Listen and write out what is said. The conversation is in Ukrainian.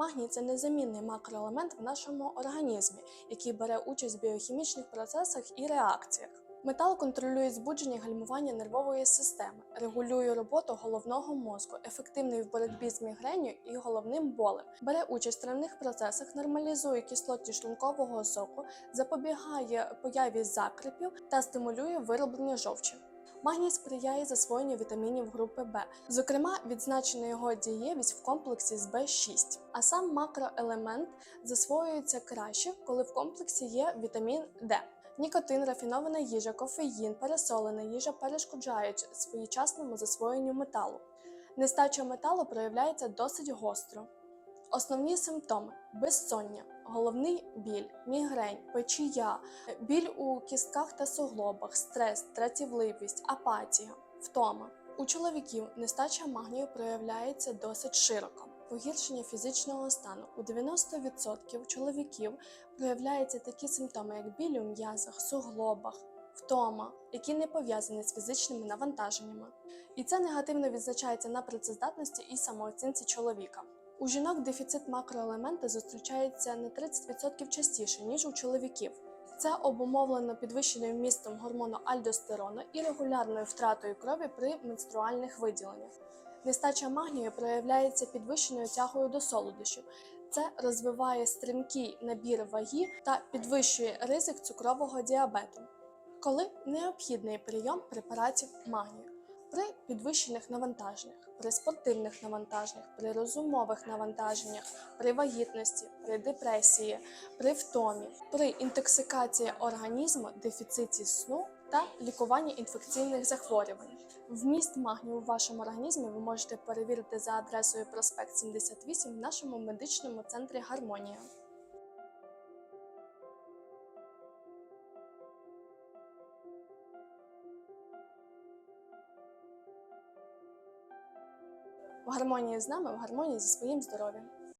Магній це незамінний макроелемент в нашому організмі, який бере участь в біохімічних процесах і реакціях. Метал контролює збудження і гальмування нервової системи, регулює роботу головного мозку, ефективний в боротьбі з мігренью і головним болем, бере участь в травних процесах, нормалізує кислотність шлункового соку, запобігає появі закрепів та стимулює вироблення жовчі. Магній сприяє засвоєнню вітамінів групи Б. Зокрема, відзначена його дієвість в комплексі з Б6. А сам макроелемент засвоюється краще, коли в комплексі є вітамін Д. Нікотин, рафінована їжа, кофеїн, пересолена їжа перешкоджають своєчасному засвоєнню металу. Нестача металу проявляється досить гостро. Основні симптоми безсоння, головний біль, мігрень, печія, біль у кістках та суглобах, стрес, дратівливість, апатія, втома. У чоловіків нестача магнію проявляється досить широко. Погіршення фізичного стану у 90% чоловіків проявляються такі симптоми, як біль у м'язах, суглобах, втома, які не пов'язані з фізичними навантаженнями. І це негативно відзначається на працездатності і самооцінці чоловіка. У жінок дефіцит макроелемента зустрічається на 30% частіше, ніж у чоловіків. Це обумовлено підвищеним вмістом гормону альдостерону і регулярною втратою крові при менструальних виділеннях. Нестача магнію проявляється підвищеною тягою до солодощів. Це розвиває стрімкий набір ваги та підвищує ризик цукрового діабету. Коли необхідний прийом препаратів магнію при підвищених навантаженнях, при спортивних навантаженнях, при розумових навантаженнях, при вагітності, при депресії, при втомі, при інтоксикації організму, дефіциті сну та лікуванні інфекційних захворювань. Вміст магнію у вашому організмі ви можете перевірити за адресою проспект 78 в нашому медичному центрі Гармонія. Гармонії з нами, в гармонії зі своїм здоров'ям.